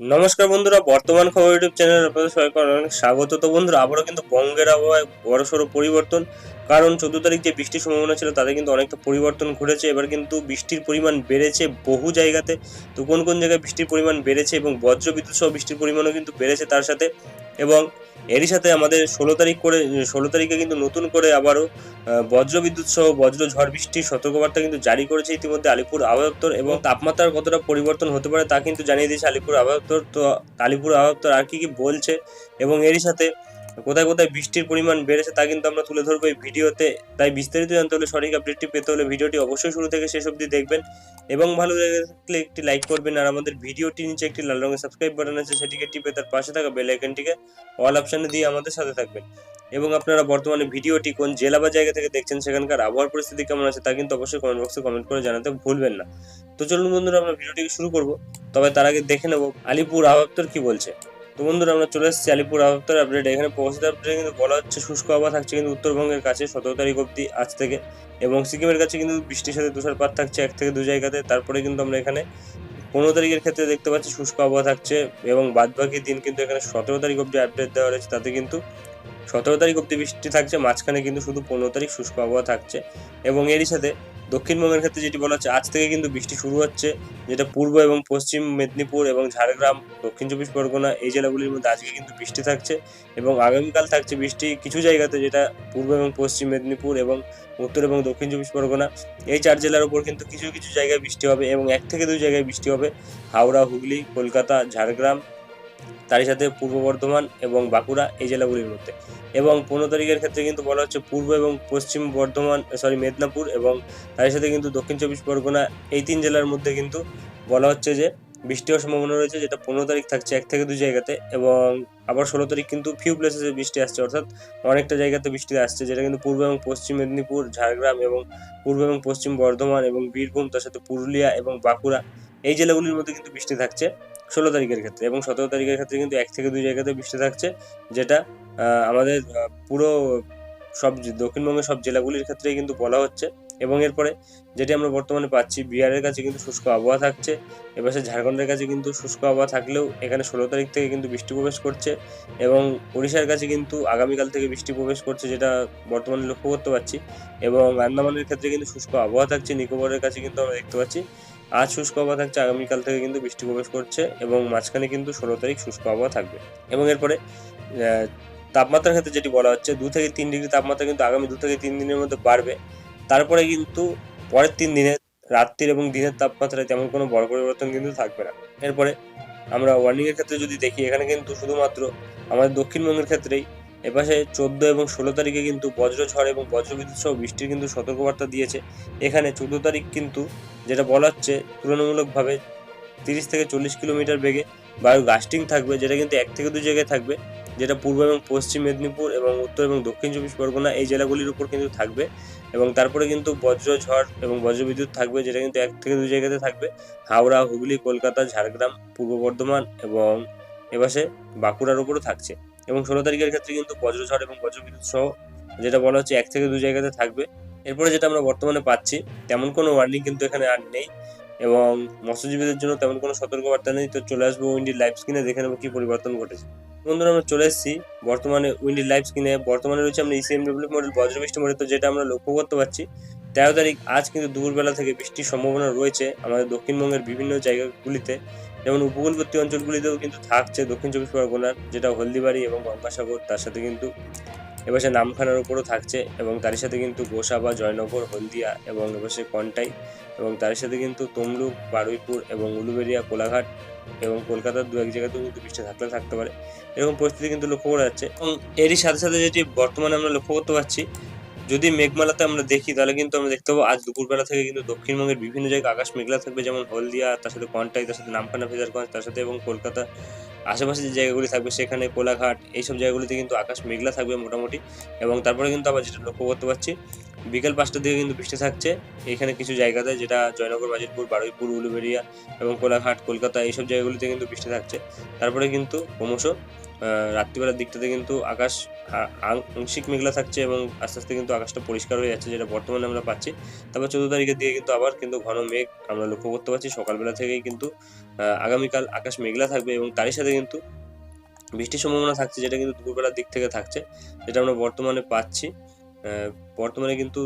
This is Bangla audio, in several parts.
নমস্কার বন্ধুরা, বর্তমান খবর ইউটিউব চ্যানেল আপনাদের সবাইকে অনেক স্বাগত। তো বন্ধুরা, আবারও কিন্তু বঙ্গের আবহাওয়ায় বড়সড় পরিবর্তন। কারণ চোদ্দ তারিখ যে বৃষ্টির সম্ভাবনা ছিল, তাতে কিন্তু অনেকটা পরিবর্তন ঘটেছে। এবার কিন্তু বৃষ্টির পরিমাণ বেড়েছে বহু জায়গাতে। তো কোন কোন জায়গায় বৃষ্টির পরিমাণ বেড়েছে এবং বজ্রবিদ্যুৎ সহ বৃষ্টির পরিমাণও কিন্তু বেড়েছে তার সাথে। এবং এরই সাথে আমাদের ষোলো তারিখ করে ষোলো তারিখে কিন্তু নতুন করে আবারও বজ্র বজ্রবিদ্যুৎ সহ বজ্র ঝড় বৃষ্টির সতর্কবার্তা কিন্তু জারি করেছে ইতিমধ্যে আলিপুর আবহাওয়া এবং তাপমাত্রার কতটা পরিবর্তন হতে পারে তা কিন্তু জানিয়ে দিয়েছে আলিপুর আবহাওয়া তো আলিপুর আবহাওয়া আর কি কি বলছে এবং এরই সাথে কোথায় কোথায় বৃষ্টির পরিমাণ বেড়েছে তা কিন্তু আমরা তুলে ধরবো এই ভিডিওতে। তাই বিস্তারিত জানতে হলে সঠিক আপডেটটি পেতে হলে ভিডিওটি অবশ্যই শুরু থেকে শেষ অবধি দেখবেন এবং ভালো লেগে থাকলে একটি লাইক করবেন আর আমাদের ভিডিওটি নিচে একটি লাল রঙের সাবস্ক্রাইব বাটন আছে, সেটিকে টিপে তার পাশে থাকা বেল আইকনটিকে অল অপশনে দিয়ে আমাদের সাথে থাকবেন। এবং আপনারা বর্তমানে ভিডিওটি কোন জেলা বা জায়গা থেকে দেখছেন সেখানকার আবহাওয়ার পরিস্থিতি কেমন আছে তা কিন্তু অবশ্যই কমেন্ট বক্সে কমেন্ট করে জানাতে ভুলবেন না। তো চলুন বন্ধুরা, আমরা ভিডিওটিকে শুরু করব। তবে তার আগে দেখে নেব আলিপুর আবহাওয়া কি বলছে। তো বন্ধুরা, আমরা চলে এসেছি আলিপুর আবহাওয়া আপডেট এখানে প্রকাশিত আপডেটে কিন্তু বলা হচ্ছে, শুষ্ক আবহাওয়া থাকছে কিন্তু উত্তরবঙ্গের কাছে সতেরো তারিখ অবধি আজ থেকে। এবং সিকিমের কাছে কিন্তু বৃষ্টির সাথে তুষারপাত থাকছে এক থেকে দু জায়গাতে। তারপরে কিন্তু আমরা এখানে পনেরো তারিখের ক্ষেত্রে দেখতে পাচ্ছি, শুষ্ক আবহাওয়া থাকছে। এবং বাদবাকি দিন কিন্তু এখানে সতেরো তারিখ অবধি আপডেট দেওয়া রয়েছে। তাতে কিন্তু সতেরো তারিখ অব্দি বৃষ্টি থাকছে। মাঝখানে কিন্তু শুধু পনেরো তারিখ শুষ্ক আবহাওয়া থাকছে। এবং এরই সাথে দক্ষিণবঙ্গের ক্ষেত্রে যেটি বলা হচ্ছে, আজ থেকে কিন্তু বৃষ্টি শুরু হচ্ছে, যেটা পূর্ব এবং পশ্চিম মেদিনীপুর এবং ঝাড়গ্রাম, দক্ষিণ চব্বিশ পরগনা এই জেলাগুলির মধ্যে আজকে কিন্তু বৃষ্টি থাকছে এবং আগামীকাল থাকছে বৃষ্টি কিছু জায়গাতে, যেটা পূর্ব এবং পশ্চিম মেদিনীপুর এবং উত্তর এবং দক্ষিণ চব্বিশ পরগনা। এই চার জেলার উপর কিন্তু কিছু কিছু জায়গায় বৃষ্টি হবে এবং এক থেকে দুই জায়গায় বৃষ্টি হবে। হাওড়া, হুগলি, কলকাতা, ঝাড়গ্রাম তারই সাথে পূর্ব বর্ধমান এবং বাঁকুড়া এই জেলাগুলির মধ্যে। এবং পনেরো তারিখের ক্ষেত্রে কিন্তু বলা হচ্ছে পূর্ব এবং পশ্চিম বর্ধমান সরি মেদিনীপুর এবং তারই সাথে কিন্তু দক্ষিণ চব্বিশ পরগনা এই তিন জেলার মধ্যে কিন্তু বলা হচ্ছে যে বৃষ্টি হওয়ার সম্ভাবনা রয়েছে, যেটা পনেরো তারিখ থাকছে এক থেকে দুই জায়গাতে এবং আবার ষোলো তারিখ কিন্তু ফিউ প্লেসেসে বৃষ্টি আসছে। অর্থাৎ অনেকটা জায়গাতে বৃষ্টি আসছে, যেটা কিন্তু পূর্ব এবং পশ্চিম মেদিনীপুর, ঝাড়গ্রাম এবং পূর্ব এবং পশ্চিম বর্ধমান এবং বীরভূম, তার সাথে পুরুলিয়া এবং বাঁকুড়া এই জেলাগুলির মধ্যে কিন্তু বৃষ্টি থাকছে। ষোলো তারিখের ক্ষেত্রে এবং সতেরো তারিখের ক্ষেত্রে কিন্তু এক থেকে দুই জায়গাতে বৃষ্টি থাকছে, যেটা আমাদের পুরো সব দক্ষিণবঙ্গের সব জেলাগুলির ক্ষেত্রেই কিন্তু বলা হচ্ছে। এবং এরপরে যেটি আমরা বর্তমানে পাচ্ছি, বিহারের কাছে কিন্তু শুষ্ক আবহাওয়া থাকছে। এপাশে ঝাড়খণ্ডের কাছে কিন্তু শুষ্ক আবহাওয়া থাকলেও এখানে ষোলো তারিখ থেকে কিন্তু বৃষ্টি প্রবেশ করছে এবং উড়িষ্যার কাছে কিন্তু আগামীকাল থেকে বৃষ্টি প্রবেশ করছে যেটা বর্তমানে লক্ষ্য করতে পারছি এবং আন্দামানের ক্ষেত্রে কিন্তু শুষ্ক আবহাওয়া থাকছে, নিকোবরের কাছে কিন্তু আমরা দেখতে পাচ্ছি। আজ শুষ্ক আবহাওয়া থাকছে, আগামীকাল থেকে কিন্তু বৃষ্টি প্রবেশ করছে এবং মাঝখানে কিন্তু ষোলো তারিখ শুষ্ক আবহাওয়া থাকবে। এবং এরপরে তাপমাত্রার ক্ষেত্রে যেটি বলা হচ্ছে, দু থেকে তিন ডিগ্রি তাপমাত্রা কিন্তু আগামী দু থেকে তিন দিনের মধ্যে বাড়বে। তারপরে কিন্তু পরের তিন দিনে, রাত্রির এবং দিনের তাপমাত্রায় তেমন কোনো বড় পরিবর্তন কিন্তু থাকবে না। এরপরে আমরা ওয়ার্নিংয়ের ক্ষেত্রে যদি দেখি, এখানে কিন্তু শুধুমাত্র আমাদের দক্ষিণবঙ্গের ক্ষেত্রেই এপাশে চোদ্দ এবং ষোলো তারিখে কিন্তু বজ্রঝড় এবং বজ্রবিদ্যুৎ সহ বৃষ্টির কিন্তু সতর্কবার্তা দিয়েছে। এখানে চোদ্দ তারিখ কিন্তু যেটা বলা হচ্ছে তুলনামূলকভাবে তিরিশ থেকে চল্লিশ কিলোমিটার বেগে বায়ু গাস্টিং থাকবে, যেটা কিন্তু এক থেকে দুই জায়গায় থাকবে। যেটা পূর্ব এবং পশ্চিম মেদিনীপুর এবং উত্তর এবং দক্ষিণ চব্বিশ পরগনা এই জেলাগুলির উপর কিন্তু থাকবে এবং তারপরে কিন্তু বজ্র ঝড় এবং বজ্রবিদ্যুৎ থাকবে যেটা কিন্তু এক থেকে দুই জায়গাতে থাকবে। হাওড়া, হুগলি, কলকাতা, ঝাড়গ্রাম, পূর্ব বর্ধমান এবং এপাশে বাঁকুড়ার উপরও থাকছে এবং ষোলো তারিখের ক্ষেত্রে কিন্তু বজ্রঝড় এবং বজ্রবিদ্যুৎ সহ যেটা বলা হচ্ছে এক থেকে দুই জায়গাতে থাকবে। এরপরে যেটা আমরা বর্তমানে পাচ্ছি, তেমন কোনো ওয়ার্নিং কিন্তু এখানে আর নেই। এবং মৎস্যজীবীদের জন্য তেমন কোনো সতর্কবার্তা নেই। তো চলে আসব উইন্ডির লাইভ স্ক্রিনে দেখে নেব কি পরিবর্তন ঘটেছে। বন্ধুরা, আমরা চলে এসেছি বর্তমানে উইন্ডির লাইভ স্ক্রিনে বর্তমানে রয়েছে আমরা ইসিএম ডব্লিউ মডেল বজ্রবৃষ্টি মডেল তো যেটা আমরা লক্ষ্য করতে পারছি। তেরো তারিখ, আজ কিন্তু দুপুরবেলা থেকে বৃষ্টির সম্ভাবনা রয়েছে আমাদের দক্ষিণবঙ্গের বিভিন্ন জায়গাগুলিতে। যেমন উপকূলবর্তী অঞ্চলগুলিতেও কিন্তু থাকছে দক্ষিণ চব্বিশ পরগনার, যেটা হলদিবাড়ি এবং গঙ্গাসাগর তার সাথে কিন্তু এপাশে নামখানার উপরও থাকছে এবং তার সাথে কিন্তু গোসাবা, জয়নগর, হলদিয়া এবং এপাশে কন্টাই এবং তার সাথে কিন্তু তমলুক, বারুইপুর এবং উলুবেড়িয়া, কোলাঘাট এবং কলকাতার দু এক জায়গাতেও কিন্তু বৃষ্টি থাকলে থাকতে পারে। এরকম পরিস্থিতি কিন্তু লক্ষ্য করা যাচ্ছে। এবং এরই সাথে সাথে যেটি বর্তমানে আমরা লক্ষ্য করতে পারছি, যদি মেঘমালাতে আমরা দেখি, তাহলে কিন্তু আমরা দেখতে পাবো আজ দুপুরবেলা থেকে কিন্তু দক্ষিণবঙ্গের বিভিন্ন জায়গায় আকাশ মেঘলা থাকবে, যেমন হলদিয়া, তার সাথে কন্টাই, তার সাথে নামখানা, ফেজারগঞ্জ, তার সাথে এবং কলকাতা আশেপাশে যে জায়গাগুলি থাকবে সেখানে কোলাঘাট, এইসব জায়গাগুলিতে কিন্তু আকাশ মেঘলা থাকবে মোটামুটি এবং তারপরে কিন্তু আবার যেটা লক্ষ্য করতে পারছি, বিকেল পাঁচটার দিকে কিন্তু বৃষ্টি থাকছে। এখানে কিছু জায়গাতে যেটা জয়নগর, বাজিতপুর, বারুইপুর, উলুবেড়িয়া এবং কোলাঘাট, কলকাতা এইসব জায়গাগুলিতে কিন্তু বৃষ্টি থাকছে। তারপরে কিন্তু ক্রমশ রাত্রিবেলার দিকটাতে কিন্তু আকাশ আংশিক মেঘলা থাকছে এবং আস্তে আস্তে কিন্তু আকাশটা পরিষ্কার হয়ে যাচ্ছে যেটা বর্তমানে আমরা পাচ্ছি। তারপর চোদ্দ তারিখের দিকে কিন্তু আবার কিন্তু ঘন মেঘ আমরা লক্ষ্য করতে পারছি। সকালবেলা থেকেই কিন্তু আগামীকাল আকাশ মেঘলা থাকবে এবং তারই সাথে কিন্তু বৃষ্টির সম্ভাবনা থাকছে যেটা কিন্তু দুপুরবেলার দিক থেকে থাকছে, যেটা আমরা বর্তমানে পাচ্ছি। বর্তমানে কিন্তু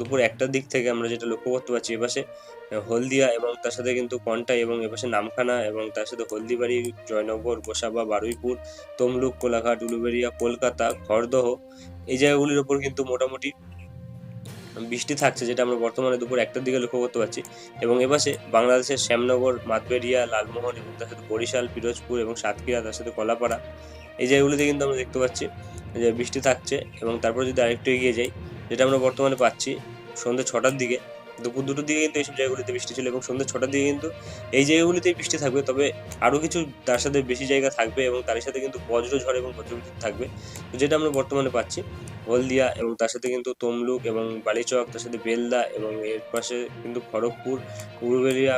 দুপুর একটার দিক থেকে আমরা যেটা লক্ষ্য করতে পারছি এপাশে হলদিয়া এবং তার সাথে কিন্তু কন্টাই এবং এপাশে নামখানা এবং তার সাথে হলদিবাড়ি, জয়নগর, গোসাবা, বারুইপুর, তমলুক, কোলাঘাট, উলুবেড়িয়া, কলকাতা, খড়দহ, এই জায়গাগুলির ওপর কিন্তু মোটামুটি বৃষ্টি থাকছে, যেটা আমরা বর্তমানে দুপুর একটার দিকে লক্ষ্য করতে পারছি এবং এপাশে বাংলাদেশের শ্যামনগর, মাতবেরিয়া, লালমোহন এবং তার সাথে বরিশাল, পিরোজপুর এবং সাতক্ষীরা, তার সাথে কলাপাড়া, এই জায়গাগুলিতে কিন্তু আমরা দেখতে পাচ্ছি যে বৃষ্টি থাকছে এবং তারপর যদি আরেকটু এগিয়ে যাই যেটা আমরা বর্তমানে পাচ্ছি, সন্ধ্যে ছটার দিকে। দুপুর দুটোর দিকে কিন্তু এইসব জায়গাগুলিতে বৃষ্টি ছিল এবং সন্ধ্যে ছটার দিকে কিন্তু এই জায়গাগুলিতেই বৃষ্টি থাকবে। তবে আরও কিছু তার সাথে বেশি জায়গা থাকবে এবং তার সাথে কিন্তু বজ্র ঝড় এবং বজ্রবিদ্যুৎ থাকবে, যেটা আমরা বর্তমানে পাচ্ছি। হলদিয়া এবং তার সাথে কিন্তু তমলুক এবং বালিচক, তার সাথে বেলদা এবং এর পাশে কিন্তু খড়গপুর উলুবেড়িয়া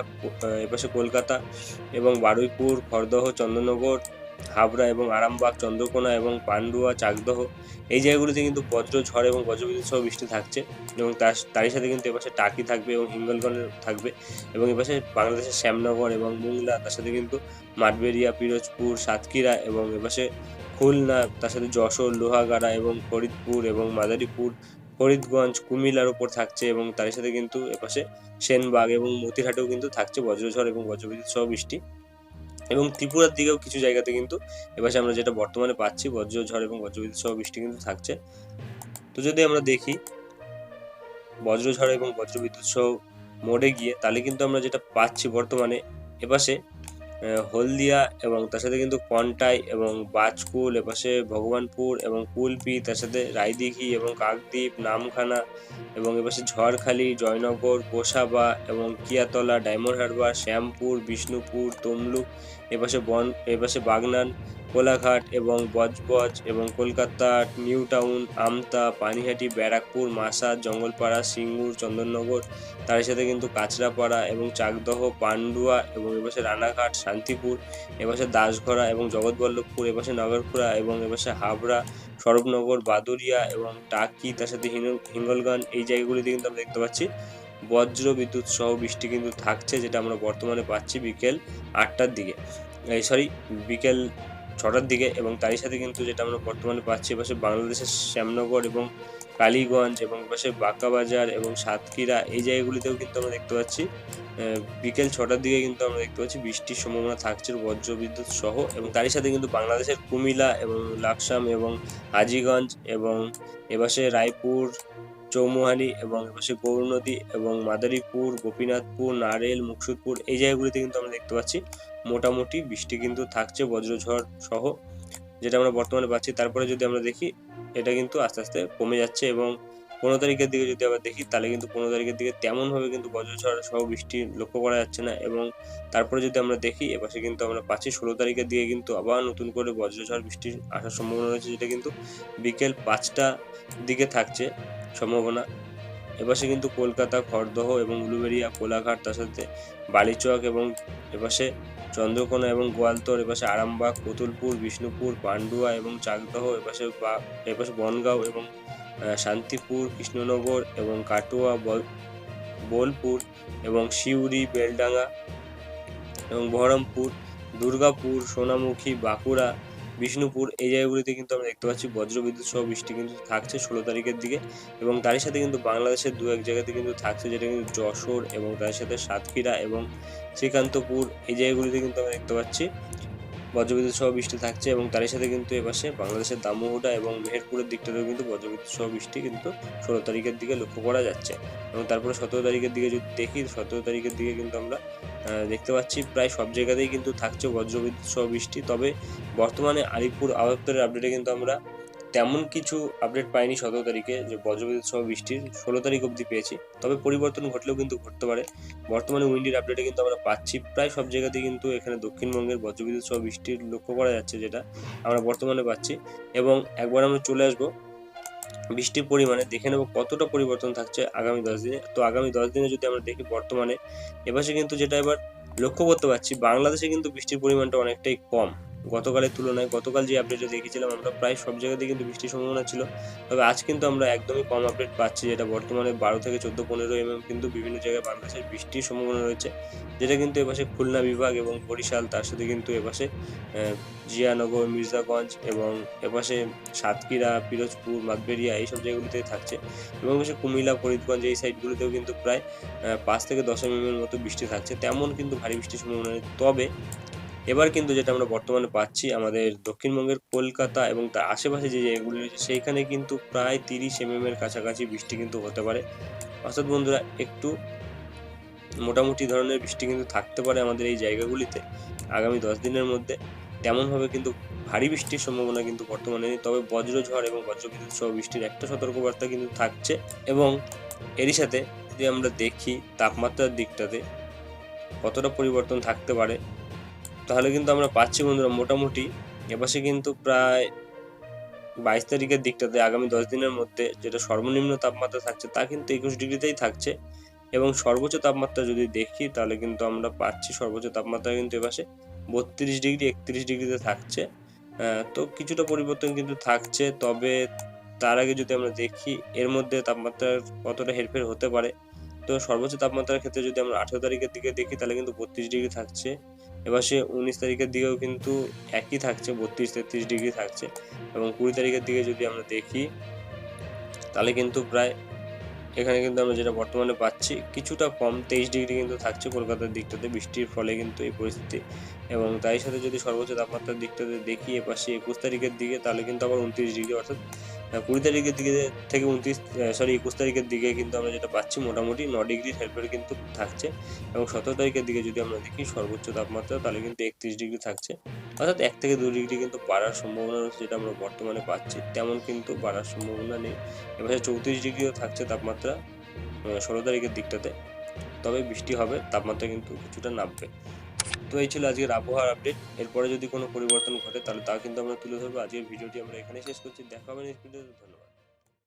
এর পাশে কলকাতা এবং বারুইপুর, খড়দহ, চন্দননগর হাবড়া এবং আরামবাগ, চন্দ্রকোনা এবং পান্ডুয়া, চাকদহ, এই জায়গাগুলিতে কিন্তু বজ্র ঝড় এবং বজ্রবিদ্যুৎ সহ বৃষ্টি থাকছে এবং তার তারই সাথে কিন্তু এপাশে টাকি থাকবে এবং হিঙ্গলগঞ্জ থাকবে এবং এপাশে বাংলাদেশের শ্যামনগর এবং মুংলা, তার সাথে কিন্তু মাঠবেড়িয়া পিরোজপুর, সাতক্ষীরা এবং এপাশে খুলনা, তার সাথে যশোর, লোহাগাড়া এবং ফরিদপুর এবং মাদারীপুর, ফরিদগঞ্জ, কুমিল্লার উপর থাকছে এবং তার সাথে কিন্তু এপাশে সেনবাগ এবং মতিহাটেও কিন্তু থাকছে বজ্রঝড় এবং বজ্রবিদ্যুৎ সহ বৃষ্টি। এবং ত্রিপুরার দিকেও কিছু জায়গাতে কিন্তু এপাশে আমরা যেটা বর্তমানে পাচ্ছি বজ্রঝড় এবং বজ্রবিদ্যুৎ সহ বৃষ্টি কিন্তু থাকছে। তো যদি আমরা দেখি বজ্রঝড় এবং বজ্রবিদ্যুৎ সহ মোড়ে গিয়ে তাহলে কিন্তু আমরা যেটা পাচ্ছি বর্তমানে এপাশে হলদিয়া এবং তার সাথে কিন্তু কন্টাই এবং বাজকুল, এপাশে ভগবানপুর এবং কুলপি, তার সাথে রায়দিঘি এবং কাকদ্বীপ, নামখানা এবং এপাশে ঝড়খালি, জয়নগর গোসাবা এবং কিয়াতলা, ডায়মন্ড হারবার, শ্যামপুর, বিষ্ণুপুর, তমলুক এপাশে বন, এপাশে বাগনান, কোলাঘাট এবং বজবজ এবং কলকাতা, নিউ টাউন, আমতা, পানিহাটি, ব্যারাকপুর মাসাদ জঙ্গলপাড়া, সিঙ্গুর, চন্দননগর, তার সাথে কিন্তু কাঁচরাপাড়া এবং চাকদহ, পান্ডুয়া এবং এপাশে রানাঘাট, শান্তিপুর, এপাশে দাসঘরা এবং জগৎবল্লভপুর, এপাশে নগরপুরা এবং এপাশে হাবড়া সরবনগর বাদুরিয়া এবং টাকি, তার সাথে হিঙ্গলগঞ্জ, এই জায়গাগুলিতে কিন্তু আমরা দেখতে পাচ্ছি। বজ্র বিদ্যুৎ সহ বৃষ্টি কিন্তু থাকছে, যেটা আমরা বর্তমানে পাচ্ছি বিকেল আটটার দিকে। এই সরি, বিকেল ছটার দিকে এবং তারই সাথে কিন্তু যেটা আমরা বর্তমানে পাচ্ছি এপাশে বাংলাদেশের শ্যামনগর এবং কালীগঞ্জ এবং পাশে বাঁকাবাজার এবং সাতক্ষীরা, এই জায়গাগুলিতেও কিন্তু আমরা দেখতে পাচ্ছি বিকেল ছটার দিকে কিন্তু আমরা দেখতে পাচ্ছি বৃষ্টির সম্ভাবনা থাকছে বজ্র বিদ্যুৎ সহ এবং তারই সাথে কিন্তু বাংলাদেশের কুমিল্লা এবং লাকসাম এবং হাজিগঞ্জ এবং এপাশে রায়পুর চৌমুহানি এবং এপাশে গৌর নদী এবং মাদারীপুর, গোপীনাথপুর, নারেল, মুকসুদপুর, এই জায়গাগুলিতে কিন্তু আমরা দেখতে পাচ্ছি মোটামুটি বৃষ্টি কিন্তু থাকছে বজ্রঝড় সহ, যেটা আমরা বর্তমানে পাচ্ছি। তারপরে যদি আমরা দেখি, এটা কিন্তু আস্তে আস্তে কমে যাচ্ছে এবং পনেরো তারিখের দিকে যদি আবার দেখি, তাহলে কিন্তু পনেরো তারিখের দিকে তেমনভাবে কিন্তু বজ্রঝড় সহ বৃষ্টি লক্ষ্য করা যাচ্ছে না এবং তারপরে যদি আমরা দেখি, এপাশে কিন্তু আমরা পাচ্ছি ষোলো তারিখের দিকে কিন্তু আবার নতুন করে বজ্রঝড় বৃষ্টির আসার সম্ভাবনা রয়েছে, যেটা কিন্তু বিকেল পাঁচটা দিকে থাকছে। সম্ভাবনা। এপাশে কিন্তু কলকাতা, খড়দহ এবং উলুবেড়িয়া, কোলাঘাট, তার সাথে বালিচক এবং এপাশে চন্দ্রকোনা এবং গোয়ালতর, এপাশে আরামবাগ, কতুলপুর, বিষ্ণুপুর, পান্ডুয়া এবং চাকদহ, এপাশে এপাশে বনগাঁও এবং শান্তিপুর, কৃষ্ণনগর এবং কাটোয়া, বল- বোলপুর এবং সিউড়ি, বেলডাঙ্গা এবং বহরমপুর, দুর্গাপুর, সোনামুখী, বাঁকুড়া বিষ্ণুপুর, এই জায়গাগুলিতে কিন্তু আমরা দেখতে পাচ্ছি বজ্রবিদ্যুৎ সহ বৃষ্টি কিন্তু থাকছে ষোলো তারিখের দিকে এবং তারই সাথে কিন্তু বাংলাদেশের দু এক জায়গাতে কিন্তু থাকছে যেটা কিন্তু যশোর এবং তার সাথে সাতক্ষীরা এবং শ্রীকান্তপুর, এই জায়গাগুলিতে কিন্তু আমরা দেখতে পাচ্ছি। বজ্রবিদ্যুৎ সহ বৃষ্টি থাকছে এবং তারই সাথে কিন্তু এপাশে বাংলাদেশের দামোহটা এবং মেহেরপুরের দিকটাতেও কিন্তু বজ্রবিদ্যুৎ সহ বৃষ্টি কিন্তু ষোলো তারিখের দিকে লক্ষ্য করা যাচ্ছে। এবং তারপরে সতেরো তারিখের দিকে যদি দেখি, সতেরো তারিখের দিকে কিন্তু আমরা দেখতে পাচ্ছি প্রায় সব জায়গাতেই কিন্তু থাকছে বজ্রবিদ্যুৎ সহ বৃষ্টি। তবে বর্তমানে আলিপুর আবহাওয়া আপডেটে কিন্তু আমরা তেমন কিছু আপডেট পাইনি সতেরো তারিখে যে বজ্রবিদ্যুৎ সহ বৃষ্টির ষোলো তারিখ অবধি পেয়েছি। তবে পরিবর্তন ঘটলেও কিন্তু ঘটতে পারে। বর্তমানে উইন্ডির আপডেটে কিন্তু আমরা পাচ্ছি প্রায় সব জায়গাতেই কিন্তু এখানে দক্ষিণবঙ্গের বজ্রবিদ্যুৎ সহ বৃষ্টির লক্ষ্য করা যাচ্ছে যেটা আমরা বর্তমানে পাচ্ছি। এবং একবার আমরা চলে আসব বৃষ্টির পরিমাণে, দেখে নেব কতটা পরিবর্তন থাকছে আগামী দশ দিনে। তো আগামী দশ দিনে যদি আমরা দেখি বর্তমানে এপাশে কিন্তু যেটা এবার লক্ষ্য করতে পারছি, বাংলাদেশে কিন্তু বৃষ্টির পরিমাণটা অনেকটাই কম। গতকালের তুলনায়, গতকাল যে আপডেটটা দেখেছিলাম, আমরা প্রায় সব জায়গাতেই কিন্তু বৃষ্টির সম্ভাবনা ছিল। তবে আজ কিন্তু আমরা একদমই কম আপডেট পাচ্ছি, যেটা বর্তমানে বারো থেকে চোদ্দ, পনেরো এমএম কিন্তু বিভিন্ন জায়গায় বাংলাদেশের বৃষ্টির সম্ভাবনা রয়েছে, যেটা কিন্তু এপাশে খুলনা বিভাগ এবং বরিশাল, তার সাথে কিন্তু এপাশে জিয়ানগর, মির্জাগঞ্জ এবং এপাশে সাতক্ষীরা, পিরোজপুর, মাতবেরিয়া এইসব জায়গাগুলিতে থাকছে এবং এপাশে কুমিল্লা, ফরিদগঞ্জ এই সাইডগুলিতেও কিন্তু প্রায় পাঁচ থেকে দশ এম এর মতো বৃষ্টি থাকছে, তেমন কিন্তু ভারী বৃষ্টির সম্ভাবনা নেই। তবে এবার কিন্তু যেটা আমরা বর্তমানে পাচ্ছি আমাদের দক্ষিণবঙ্গের কলকাতা এবং তার আশেপাশে যে জায়গাগুলি রয়েছে, সেইখানে কিন্তু প্রায় তিরিশ এম এর কাছাকাছি বৃষ্টি কিন্তু হতে পারে। অর্থাৎ বন্ধুরা, একটু মোটামুটি ধরনের বৃষ্টি কিন্তু থাকতে পারে আমাদের এই জায়গাগুলিতে আগামী দশ দিনের মধ্যে। তেমনভাবে কিন্তু ভারী বৃষ্টির সম্ভাবনা কিন্তু বর্তমানে নেই, তবে বজ্রঝড় এবং বজ্রবিদ্যুৎ সহ বৃষ্টির একটা সতর্কবার্তা কিন্তু থাকছে এবং এরই সাথে যদি আমরা দেখি তাপমাত্রার দিকটাতে কতটা পরিবর্তন থাকতে পারে তাহলে কিন্তু আমরা পাচ্ছি বন্ধুরা মোটামুটি। এপাশে কিন্তু প্রায় বাইশ তারিখের দিকটাতে, আগামী দশ দিনের মধ্যে যেটা সর্বনিম্ন তাপমাত্রা থাকছে, তা কিন্তু একুশ ডিগ্রিতেই থাকছে। এবং সর্বোচ্চ তাপমাত্রা যদি দেখি, তাহলে কিন্তু আমরা পাচ্ছি সর্বোচ্চ তাপমাত্রা কিন্তু এপাশে বত্রিশ ডিগ্রি, একত্রিশ ডিগ্রিতে থাকছে। তো কিছুটা পরিবর্তন কিন্তু থাকছে, তবে তার আগে যদি আমরা দেখি, এর মধ্যে তাপমাত্রার কতটা হেরফের হতে পারে। তো সর্বোচ্চ তাপমাত্রার ক্ষেত্রে যদি আমরা আঠেরো তারিখের দিকে দেখি, তাহলে কিন্তু বত্রিশ ডিগ্রি থাকছে। এবার সে উনিশ তারিখের দিকেও কিন্তু একই থাকছে, বত্রিশ, তেত্রিশ ডিগ্রি থাকছে। এবং কুড়ি তারিখের দিকে যদি আমরা দেখি, তাহলে কিন্তু প্রায় এখানে কিন্তু আমরা যেটা বর্তমানে পাচ্ছি, কিছুটা কম, তেইশ ডিগ্রি কিন্তু থাকছে কলকাতার দিকটাতে। বৃষ্টির ফলে কিন্তু এই পরিস্থিতি। এবং তাই সাথে যদি সর্বোচ্চ তাপমাত্রার দিকটাতে দেখি, এপাশে একুশ তারিখের দিকে, তাহলে কিন্তু আবার উনত্রিশ ডিগ্রি, অর্থাৎ কুড়ি তারিখের দিকে থেকে উনত্রিশ সরি একুশ তারিখের দিকে কিন্তু আমরা যেটা পাচ্ছি মোটামুটি ন ডিগ্রি হেল্পের কিন্তু থাকছে এবং সতেরো তারিখের দিকে যদি আমরা দেখি সর্বোচ্চ তাপমাত্রা, তাহলে কিন্তু একত্রিশ ডিগ্রি থাকছে। অর্থাৎ এক থেকে দু ডিগ্রি কিন্তু বাড়ার সম্ভাবনা রয়েছে যেটা আমরা বর্তমানে পাচ্ছি, তেমন কিন্তু বাড়ার সম্ভাবনা নেই। এবারে চৌত্রিশ ডিগ্রিও থাকছে তাপমাত্রা ষোলো তারিখের দিকটাতে, তবে বৃষ্টি হবে, তাপমাত্রা কিন্তু কিছুটা নামবে। তো এই ছিল আজকের আবহাওয়ার আপডেট এরপরে যদি কোনো পরিবর্তন ঘটে, তাহলে তা কিন্তু আমরা তুলে ধরবো। আজকের ভিডিওটি আমরা এখানে শেষ করছি। দেখা হবে নেক্সট ধন্যবাদ।